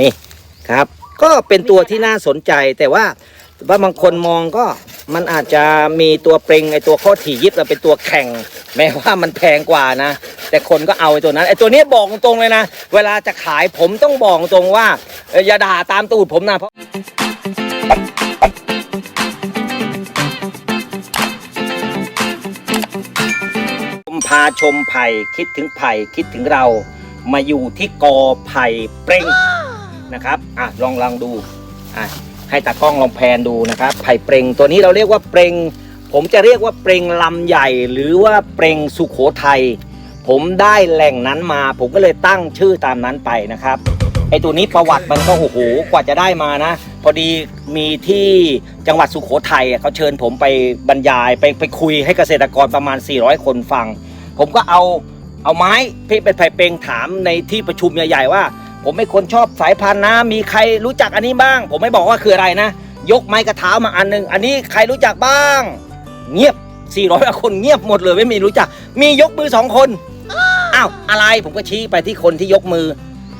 นี่ครับ ก็เป็นตัวที่น่าสนใจแต่ว่าว่าบางคนมองก็มันอาจจะมีตัวเปรงไอตัวข้อถี่ยิบเราเป็นตัวแข่ง แม้ว่ามันแพงกว่านะ แต่คนก็เอาไอตัวนั้นไอตัวนี้บอกตรงเลยนะ เวลาจะขายผมต้องบอกตรงว่า อย่าด่าตามตูดผมนะเพราะผมพาชมไผ่คิดถึงไผ่คิดถึงเรา มาอยู่ที่กอไผ่เปร่งนะครับอะลองลองดูอะให้ตากล้องลองแพนดูนะครับไผ่เปร่งตัวนี้เราเรียกว่าเปร่งผมจะเรียกว่าเปร่งลำใหญ่ หรือว่าเปร่งสุขโขทัยผมได้แหล่งนั้นมา ผมก็เลยตั้งชื่อตามนั้นไปนะครับไอตัวนี้ประวัติมันก็โอ้โหกว่าจะได้มานะ พอดีมีที่จังหวัดสุขโขทัยอะเขาเชิญผมไปบรรยายไปไปคุยให้เกษตรกรประมาณ 400 คนฟัง ผมก็เอา เอาไม้ที่เป็นไผ่เปรงถามในที่ประชุมใหญ่ๆว่า ผมเป็นคนชอบสายพันธุ์นะมีใครรู้จักอันนี้บ้าง ผมไม่บอกว่าคืออะไรนะ ยกไม้กระเท้ามาอันหนึง อันนี้ใครรู้จักบ้าง เงียบ 400กว่าคนเงียบหมดเลยไม่มีรู้จัก มียกมือสองคนอ้าวอะไรผมก็ชี้ไปที่คนที่ยกมือ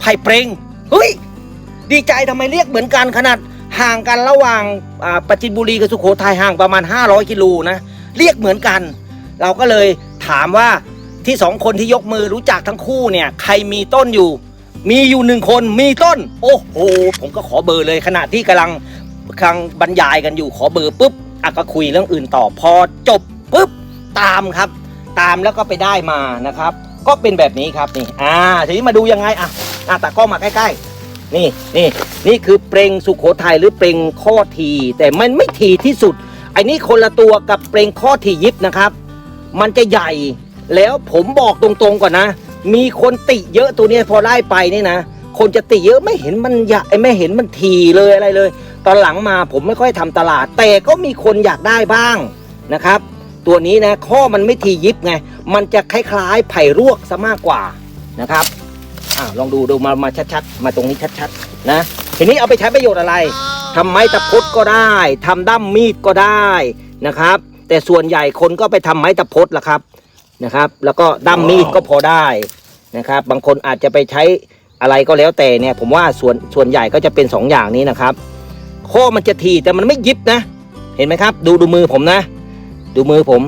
ไผ่เปรงเฮ้ยดีใจทำไมเรียกเหมือนกันขนาดห่างกันระหว่างอ่าปราจินบุรีกับสุโขทัยห่างประมาณ 500 กิโลนะ เรียกเหมือนกัน เราก็เลยถามว่า ที่สองคนที่ยกมือรู้จักทั้งคู่เนี่ย ใครมีต้นอยู่ มีอยู่หนึ่งคนมีต้น โอ้โหผมก็ขอเบอร์เลยขณะที่กำลังกำลังบรรยายกันอยู่ขอเบอร์ปุ๊บอะก็คุยเรื่องอื่นต่อพอจบปุ๊บตามครับ ตามแล้วก็ไปได้มานะครับ ก็เป็นแบบนี้ครับนี่ อ่าทีนี้มาดูยังไงอะอะตากล้องมาใกล้ ๆ นี่นี่นี่คือเปรงสุขโขทัยหรือเปรงข้อที แต่มันไม่ทีที่สุดไอ้นี่คนละตัวกับเปรงข้อทียิบนะครับ มันจะใหญ่ แล้วผมบอกตรงๆก่อนนะ มีคนติเยอะตัวเนี้ยพอไล่ไปนี่นะ คนจะติเยอะไม่เห็นมันใหญ่ไม่เห็นมันทีเลยอะไรเลย ตอนหลังมาผมไม่ค่อยทำตลาด แต่ก็มีคนอยากได้บ้างนะครับ ตัวนี้นะข้อมันไม่ทียิบไง มันจะคล้ายๆไผ่รวกซะมากกว่านะครับอ่าลองดูดูมามาชัดๆ มาตรงนี้ชัดๆนะทีนี้เอาไปใช้ประโยชน์อะไรทำไม้ตะพดก็ได้ทำด้ามมีดก็ได้นะครับ แต่ส่วนใหญ่คนก็ไปทำไม้ตะพดละครับ นะครับ แล้วก็ด้ามมีดก็พอได้นะครับ บางคนอาจจะไปใช้อะไรก็แล้วแต่เนี่ย ผมว่าส่วนส่วนใหญ่ก็จะเป็นสองอย่างนี้นะครับข้อมันจะทีแต่มันไม่ยิบนะ เห็นไหมครับ ดูดูมือผมนะ ดูมือผม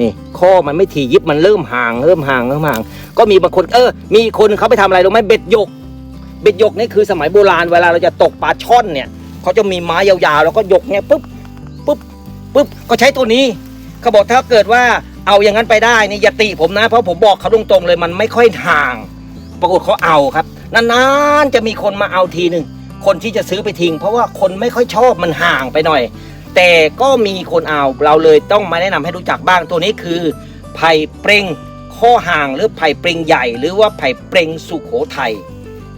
นี่ข้อมันไม่ทียิบมันเริ่มห่างเริ่มห่างเริ่มห่าง ก็มีบางคนเออ มีคนเขาไปทำอะไรรู้ไหมเบ็ดหยก เบ็ดหยกนี่คือสมัยโบราณเวลาเราจะตกปลาช่อนเนี่ยเขาจะมีไม้ยาวๆ แล้วก็หยกเนี่ยปุ๊บปุ๊บปุ๊บก็ใช้ตัวนี้เขาบอกถ้าเกิดว่า เอาอย่างนั้นไปได้นี่อย่าติผมนะ เพราะผมบอกเขาตรงๆเลยมันไม่ค่อยห่าง ปรากฏเขาเอาครับนานๆจะมีคนมาเอาทีหนึ่งคนที่จะซื้อไปทิ้งเพราะว่าคนไม่ค่อยชอบมันห่างไปหน่อย แต่ก็มีคนเอาเราเลยต้องมาแนะนำให้รู้จักบ้างตัวนี้คือ ไผ่เปรงข้อห่างหรือไผ่เปรงใหญ่ หรือว่าไผ่เปรงสุโขทัย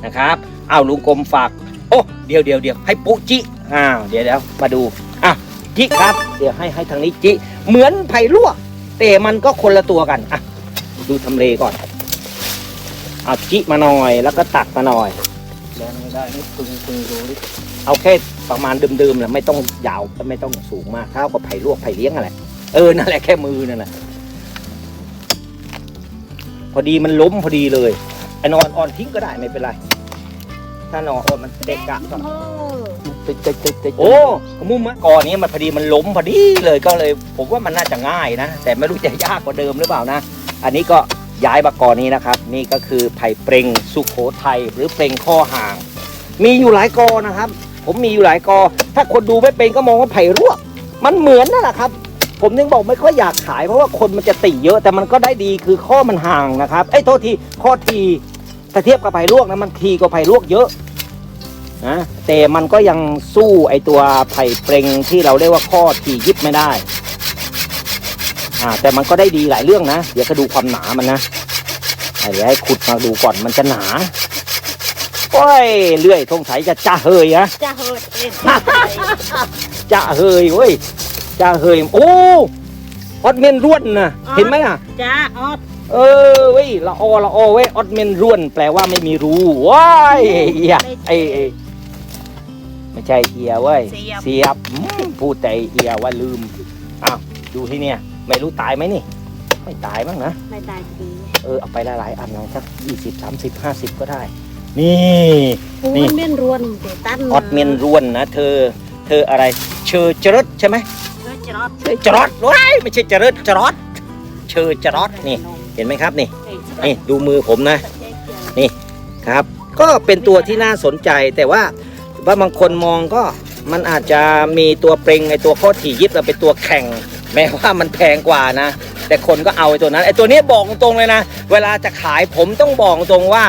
นะครับเอาลุงกรมฝากโอ้เดี๋ยวเดี๋ยวเดี๋ยวให้ปุ๊จิอ้าวเดี๋ยวเดี๋ยวมาดูอะจิครับ เดี๋ยวให้ให้ทางนี้จิเหมือนไผ่ลวก แต่มันก็คนละตัวกันอะดูทำเลก่อนเอาจิมาหน่อยแล้วก็ตักมาหน่อยแล้วไม่ได้นี่พึงพึงดูดิเอาแค่ประมาณเดิมๆแหละไม่ต้องยาวไม่ต้องสูงมากเท่ากับไผ่ลวกไผ่เลี้ยงอะไรเออนั่นแหละแค่มือนั่นแหละพอดีมันล้มพอดีเลยไอ้นอนอ่อนทิ้งก็ได้ไม่เป็นไร ถ้านอนอ่อนมันเด็กกะก็โอ้โอ้มุมมะกอนี้มันพอดีมันล้มพอดีเลยก็เลย ผมว่ามันน่าจะง่ายนะ แต่ไม่รู้จะยากกว่าเดิมหรือเปล่านะ อันนี้ก็ย้ายมากอนี้นะครับ นี่ก็คือไผ่เปรงสุโขทัยหรือเปรงข้อห่าง มีอยู่หลายกอนะครับ ผมมีอยู่หลายกอ ถ้าคนดูไม่เป็นก็มองว่าไผ่รวกมันเหมือนนั่นแหละครับผมยังบอกไม่ค่อยอยากขายเพราะว่าคนมันจะติเยอะแต่มันก็ได้ดีคือข้อมันห่างนะครับไอ้ยโทษทีข้อทีถ้าเทียบกับไผ่ลวกนะมันทีกว่าไผ่ลวกเยอะ นะแต่มันก็ยังสู้ไอ้ตัวไผ่เปรงที่เราเรียกว่าข้อทียิบไม่ได้อ่าแต่มันก็ได้ดีหลายเรื่องนะเดี๋ยวก็ดูความหนามันนะอะเดี๋ยวให้ขุดมาดูก่อนมันจะหนาโอ้ยเลื่อยสงสัยจะจ้าเฮยนะจะเฮิดเอ็ดจะเฮยเว้ยจะเฮยโอ้ออดเมนร่วนนะเห็นไหมอะจ้าออดเออเว้ยละออละออเว้ยออดเมนร่วน แปลว่าไม่มีรูว้ายเอียไอ ไอ้ไม่ใช่เอียเว้ยเสียบอืมพูดแต่เอียว่าลืมอ้าวดูที่เนี่ย ไม่รู้ตายไหมนี่ ไม่ตายมั้งนะ ไม่ได้ดีเออเอาไปหลายๆอันลองสักยี่สิบสามสิบห้าสิบก็ได้ นี่ ปูนี่ มันเม่นรวนเตตันออดเมนร่วนนะ เธอ เธออะไร เชอจรดใช่ไหมเชยจรอดจรอดว้ายไม่ใช่จรดจรอดเชอจรอดนี่ เห็นไหมครับนี่นี่ดูมือผมนะครับ ก็เป็นตัวที่น่าสนใจแต่ว่า ว่าบางคนมองก็มันอาจจะมีตัวเปรงไอตัวข้อถี่ยิบเราเป็นตัวแข่ง แม้ว่ามันแพงกว่านะ แต่คนก็เอาไอตัวนั้นไอตัวนี้บอกตรงเลยนะ เวลาจะขายผมต้องบอกตรงว่า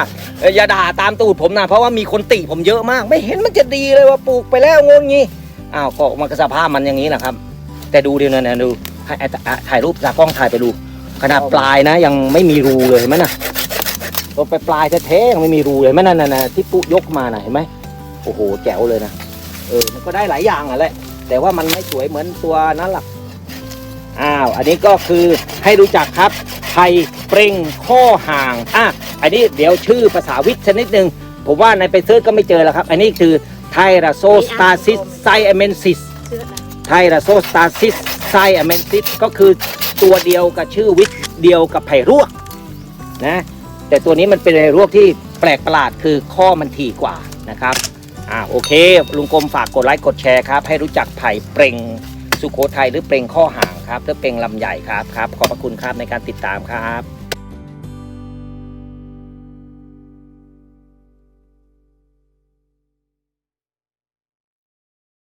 อย่าด่าตามตูดผมนะเพราะว่ามีคนติผมเยอะมาก ไม่เห็นมันจะดีเลยว่าปลูกไปแล้วงงงี้อ้าวก็มันก็สภาพมันอย่างนี้นะครับ แต่ดูเดี๋ยวนะนะดูให้ถ่ายรูปจากกล้องถ่ายไปดูขนาดปลายนะ ยังไม่มีรูเลยเห็นไหมนะตัวไปปลายแท้ๆยังไม่มีรูเลยแม่นั่นน่ะที่ปุ๊ยกมาน่ะเห็นไหม โอ้โหแจ๋วเลยนะเออมันก็ได้หลายอย่างอะแหละ แต่ว่ามันไม่สวยเหมือนตัวนั้นหรอกอ้าวอันนี้ก็คือให้รู้จักครับไทยเปร่งข้อห่างอะอันนี้เดี๋ยวชื่อภาษาวิทย์ชนิดหนึ่งผมว่าในไปเซิร์ชก็ไม่เจอแล้วครับ อันนี้คือไทราโซสตาซิสไซเอเมนซิสไทราโซสตาซิสไซอเมนซิสก็คือตัวเดียวกับชื่อวิทย์เดียวกับไผ่รวนะแต่ตัวนี้มันเป็นไผ่รวที่แปลกประหลาดคือข้อมันถี่กว่านะครับ อ่าโอเค ลุงกรมฝากกดไลค์กดแชร์ครับ ให้รู้จักไผ่เปร่งสุโขทัยหรือเปร่งข้อห่างครับหรือเปร่งลำใหญ่ครับครับ ขอบพระคุณครับในการติดตามครับ